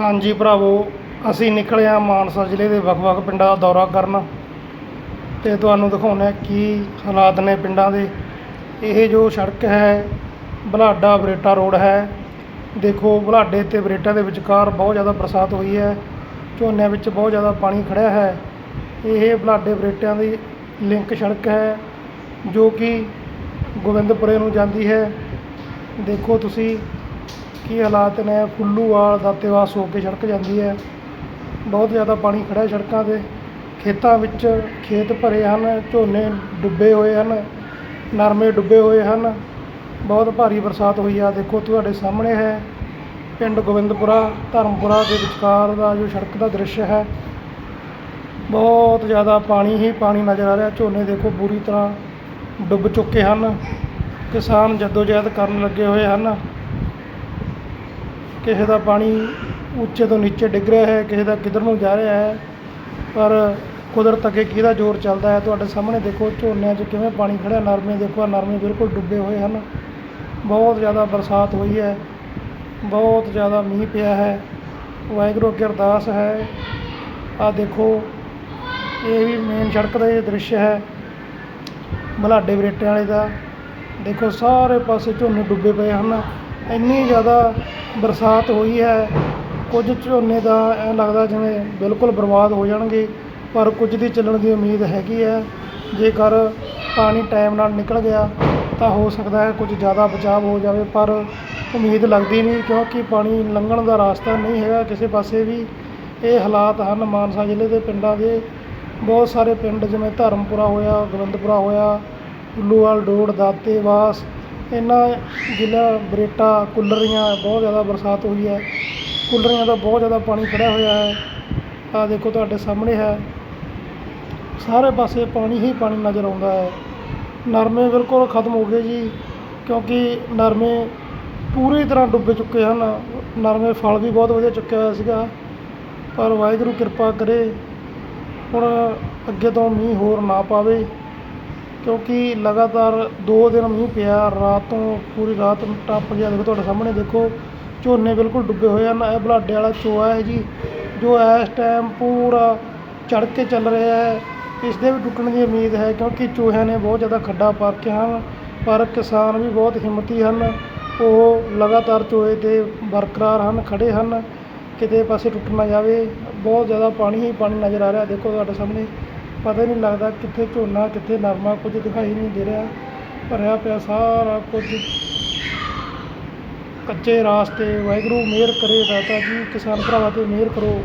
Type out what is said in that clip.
ਹਾਂਜੀ ਭਰਾਵੋ, ਅਸੀਂ ਨਿਕਲੇ ਹਾਂ ਮਾਨਸਾ ਜ਼ਿਲ੍ਹੇ ਦੇ ਵੱਖ-ਵੱਖ ਪਿੰਡਾਂ ਦਾ ਦੌਰਾ ਕਰਨ ਤੇ ਤੁਹਾਨੂੰ ਦਿਖਾਉਂਦੇ ਹਾਂ ਕੀ ਹਾਲਾਤ ਨੇ ਪਿੰਡਾਂ ਦੇ। ਇਹ ਜੋ ਸੜਕ ਹੈ ਬੁਢਲਾਡਾ ਬਰੇਟਾ ਰੋਡ ਹੈ। ਦੇਖੋ ਬੁਢਲਾਡੇ ਤੇ ਬਰੇਟਾ ਦੇ ਵਿਚਕਾਰ ਬਹੁਤ ਜ਼ਿਆਦਾ ਬਰਸਾਤ ਹੋਈ ਹੈ, ਝੋਨਿਆਂ ਵਿੱਚ ਬਹੁਤ ਜ਼ਿਆਦਾ ਪਾਣੀ ਖੜਿਆ ਹੈ। ਇਹ ਬਲਾਡੇ ਬਰੇਟਿਆਂ ਦੀ ਲਿੰਕ ਸੜਕ ਹੈ, ਜੋ ਕਿ ਗੋਬਿੰਦਪੁਰੇ ਨੂੰ ਜਾਂਦੀ ਹੈ। ਦੇਖੋ ਤੁਸੀਂ ਕੀ ਹਾਲਾਤ ਨੇ? ਫੁੱਲੂਵਾਲ ਦਾਤੇਵਾਸ ਹੋ ਕੇ ਸੜਕ ਜਾਂਦੀ ਹੈ। ਬਹੁਤ ਜ਼ਿਆਦਾ ਪਾਣੀ ਖੜ੍ਹਾ ਹੈ ਸੜਕਾਂ 'ਤੇ। ਖੇਤਾਂ ਵਿੱਚ ਖੇਤ ਭਰੇ ਹਨ, ਝੋਨੇ ਡੁੱਬੇ ਹੋਏ ਹਨ, ਨਰਮੇ ਡੁੱਬੇ ਹੋਏ ਹਨ। ਬਹੁਤ ਭਾਰੀ ਬਰਸਾਤ ਹੋਈ ਆ। ਦੇਖੋ, ਤੁਹਾਡੇ ਸਾਹਮਣੇ ਹੈ ਪਿੰਡ ਗੋਬਿੰਦਪੁਰਾ, ਧਰਮਪੁਰਾ ਦੇ ਵਿਚਕਾਰ ਦਾ ਜੋ ਸੜਕ ਦਾ ਦ੍ਰਿਸ਼ ਹੈ। ਬਹੁਤ ਜ਼ਿਆਦਾ ਪਾਣੀ ਹੀ ਪਾਣੀ ਨਜ਼ਰ ਆ ਰਿਹਾ। ਝੋਨੇ ਦੇਖੋ, ਪੂਰੀ ਤਰ੍ਹਾਂ ਡੁੱਬ ਚੁੱਕੇ ਹਨ। ਕਿਸਾਨ ਜਹਿਦ ਕਰਨ ਲੱਗੇ ਹੋਏ ਹਨ। ਕਿਸੇ ਦਾ ਪਾਣੀ ਉੱਚੇ ਤੋਂ ਨੀਚੇ ਡਿੱਗ ਰਿਹਾ ਹੈ, ਕਿਸੇ ਦਾ ਕਿੱਧਰ ਨੂੰ ਜਾ ਰਿਹਾ ਹੈ, ਪਰ ਕੁਦਰਤ ਅੱਗੇ ਕਿਹਦਾ ਜ਼ੋਰ ਚੱਲਦਾ ਹੈ, ਤੁਹਾਡੇ ਸਾਹਮਣੇ ਦੇਖੋ ਝੋਨਿਆਂ 'ਚ ਕਿਵੇਂ ਪਾਣੀ ਖੜਿਆ ਨਰਮੇ ਦੇਖੋ ਨਰਮੇ ਬਿਲਕੁਲ ਡੁੱਬੇ ਹੋਏ ਹਨ। ਬਹੁਤ ਜ਼ਿਆਦਾ ਬਰਸਾਤ ਹੋਈ ਹੈ, ਬਹੁਤ ਜ਼ਿਆਦਾ ਮੀਂਹ ਪਿਆ ਹੈ, ਵਾਹਿਗੁਰੂ ਅੱਗੇ ਅਰਦਾਸ ਹੈ। ਆਹ ਦੇਖੋ, ਇਹ ਵੀ ਮੇਨ ਸੜਕ ਦਾ ਇਹ ਦ੍ਰਿਸ਼ ਹੈ ਬੁਢਲਾਡੇ ਬਰੇਟੇ ਵਾਲੇ ਦਾ। ਦੇਖੋ ਸਾਰੇ ਪਾਸੇ ਝੋਨੇ ਡੁੱਬੇ ਪਏ ਹਨ। ਇੰਨੀ ਜ਼ਿਆਦਾ ਬਰਸਾਤ ਹੋਈ ਹੈ, ਕੁਝ ਝੋਨੇ ਦਾ ਐਂ ਲੱਗਦਾ ਜਿਵੇਂ ਬਿਲਕੁਲ ਬਰਬਾਦ ਹੋ ਜਾਣਗੇ, ਪਰ ਕੁਝ ਦੀ ਚੱਲਣ ਦੀ ਉਮੀਦ ਹੈਗੀ ਹੈ। ਜੇਕਰ ਪਾਣੀ ਟਾਈਮ ਨਾਲ ਨਿਕਲ ਗਿਆ, ਤਾਂ ਹੋ ਸਕਦਾ ਹੈ ਕੁਝ ਜ਼ਿਆਦਾ ਬਚਾਅ ਹੋ ਜਾਵੇ, ਪਰ ਉਮੀਦ ਲੱਗਦੀ ਨਹੀਂ, ਕਿਉਂਕਿ ਪਾਣੀ ਲੰਘਣ ਦਾ ਰਾਸਤਾ ਨਹੀਂ ਹੈਗਾ। ਕਿਸੇ ਪਾਸੇ ਵੀ ਇਹ ਹਾਲਾਤ ਹਨ, ਮਾਨਸਾ ਜ਼ਿਲ੍ਹੇ ਦੇ ਪਿੰਡਾਂ ਦੇ। ਬਹੁਤ ਸਾਰੇ ਪਿੰਡ ਜਿਵੇਂ ਧਰਮਪੁਰਾ ਹੋਇਆ, ਗੋਬਿੰਦਪੁਰਾ ਹੋਇਆ, ਉੱਲੂਵਾਲ ਡੋੜ ਦਾਤੇਵਾਸ ਇਹਨਾਂ ਜ਼ਿਲ੍ਹਾ ਬਰੇਟਾ, ਕੁੱਲਰੀਆਂ, ਬਹੁਤ ਜ਼ਿਆਦਾ ਬਰਸਾਤ ਹੋਈ ਹੈ। ਕੁੱਲਰੀਆਂ ਦਾ ਬਹੁਤ ਜ਼ਿਆਦਾ ਪਾਣੀ ਖੜਿਆ ਹੋਇਆ ਹੈ। ਆਹ ਦੇਖੋ ਤੁਹਾਡੇ ਸਾਹਮਣੇ ਹੈ। ਸਾਰੇ ਪਾਸੇ ਪਾਣੀ ਹੀ ਪਾਣੀ ਨਜ਼ਰ ਆਉਂਦਾ ਹੈ। ਨਰਮੇ ਬਿਲਕੁਲ ਖਤਮ ਹੋ ਗਏ ਜੀ, ਕਿਉਂਕਿ ਨਰਮੇ ਪੂਰੀ ਤਰ੍ਹਾਂ ਡੁੱਬ ਚੁੱਕੇ ਹਨ। ਨਰਮੇ ਫਲ ਵੀ ਬਹੁਤ ਵਧੀਆ ਚੁੱਕਿਆ ਹੋਇਆ ਸੀਗਾ। ਪਰ ਵਾਹਿਗੁਰੂ ਕਿਰਪਾ ਕਰੇ, ਹੁਣ ਅੱਗੇ ਤੋਂ ਮੀਂਹ ਹੋਰ ਨਾ ਪਾਵੇ। ਕਿਉਂਕਿ ਲਗਾਤਾਰ 2 ਦਿਨ ਮੀਂਹ ਪਿਆ, ਰਾਤ ਤੋਂ ਪੂਰੀ ਰਾਤ ਨੂੰ ਟੱਪ ਗਿਆ। ਦੇਖੋ ਤੁਹਾਡੇ ਸਾਹਮਣੇ ਦੇਖੋ, ਝੋਨੇ ਬਿਲਕੁਲ ਡੁੱਬੇ ਹੋਏ ਹਨ। ਇਹ ਬੁਢਲਾਡੇ ਵਾਲਾ ਚੋਆ ਹੈ ਜੀ, ਜੋ ਇਸ ਟਾਈਮ ਪੂਰਾ ਚੜ੍ਹ ਕੇ ਚੱਲ ਰਿਹਾ ਹੈ। ਇਸ ਦੇ ਵੀ ਟੁੱਟਣ ਦੀ ਉਮੀਦ ਹੈ, ਕਿਉਂਕਿ ਚੂਹਿਆਂ ਨੇ ਬਹੁਤ ਜ਼ਿਆਦਾ ਖੱਡਾ ਪਾ ਰੱਖੇ ਹਨ, ਪਰ ਕਿਸਾਨ ਵੀ ਬਹੁਤ ਹਿੰਮਤੀ ਹਨ। ਉਹ ਲਗਾਤਾਰ ਚੋਏ 'ਤੇ ਬਰਕਰਾਰ ਹਨ, ਖੜ੍ਹੇ ਹਨ। ਕਿਤੇ ਪਾਸੇ ਟੁੱਟ ਨਾ ਜਾਵੇ। ਬਹੁਤ ਜ਼ਿਆਦਾ ਪਾਣੀ ਹੀ ਪਾਣੀ ਨਜ਼ਰ ਆ ਰਿਹਾ। ਦੇਖੋ ਤੁਹਾਡੇ ਸਾਹਮਣੇ ਪਤਾ ਹੀ ਨਹੀਂ ਲੱਗਦਾ ਕਿੱਥੇ ਝੋਨਾ, ਕਿੱਥੇ ਨਰਮਾ, ਕੁਝ ਦਿਖਾਈ ਨਹੀਂ ਦੇ ਰਿਹਾ। ਭਰਿਆ ਪਿਆ ਸਾਰਾ ਕੁਝ। ਕੱਚੇ ਰਾਸਤੇ। ਵਾਹਿਗੁਰੂ, ਮਿਹਰ ਕਰੇ ਦਾਤਾ ਜੀ, ਕਿਸਾਨ ਭਰਾਵਾਂ 'ਤੇ ਮਿਹਰ ਕਰੋ।